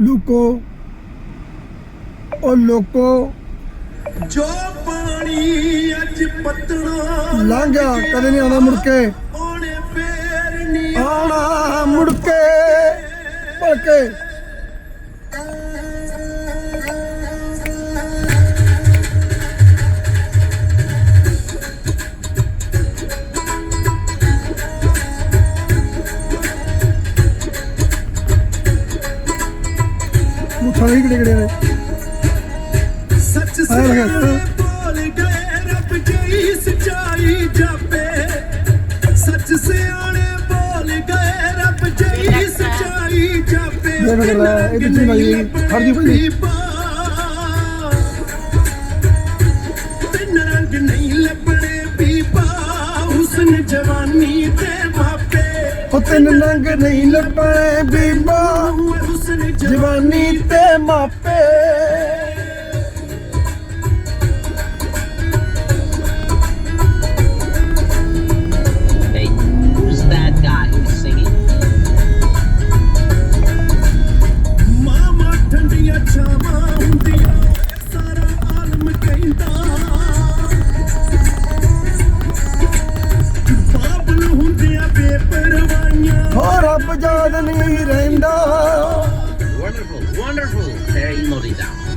ਲੁਕੋ। ਉਹ ਲੋਕੋ। ਜੋ ਪਾਣੀ ਅੱਜ ਪਤਣਾ ਲੰਘ ਗਿਆ ਕਦੇ ਨਹੀਂ ਆਉਣਾ ਮੁੜ ਕੇ। ਆਉਣਾ ਮੁੜ ਕੇ। ਮੁੜ ਕੇ ਮੁੱਠਾ ਨਹੀਂ ਕਿਹੜੇ ਕਿਹੜੇ ਨੇ? ਸੱਚ। ਸਿਆਣੇ ਬੋਲ ਗਏ ਰੱਬ ਜਈ ਸਚਾਈ ਜਾਪੇ। ਸੱਚ ਸਿਆਣੇ ਬੋਲ ਗਏ ਰੱਬ ਜਈ ਸਚਾਈ ਜਾਪੇ। ਦੇਖ ਲੈ, ਇਹ ਦੂਜੀ ਬਾਈ ਖੜ ਜੀ ਭਾਈ। ਤਿੰਨ ਰੰਗ ਨਹੀਂ ਲੱਭਣੇ ਬੀਬਾ ਹੁਸਨ ਜਵਾਨੀ ਤੇ ਮਾਪੇ। ਉਹ ਤਿੰਨ ਨੰਗ ਨਹੀਂ ਲੱਭਣੇ ਬੀਬਾ ਜਵਾਨੀ ਤੇ ਮਾਪੇ। ਰੱਬ ਯਾਦ ਨਹੀਂ ਰਹਿੰਦਾ। Wonderful, wonderful. Very down.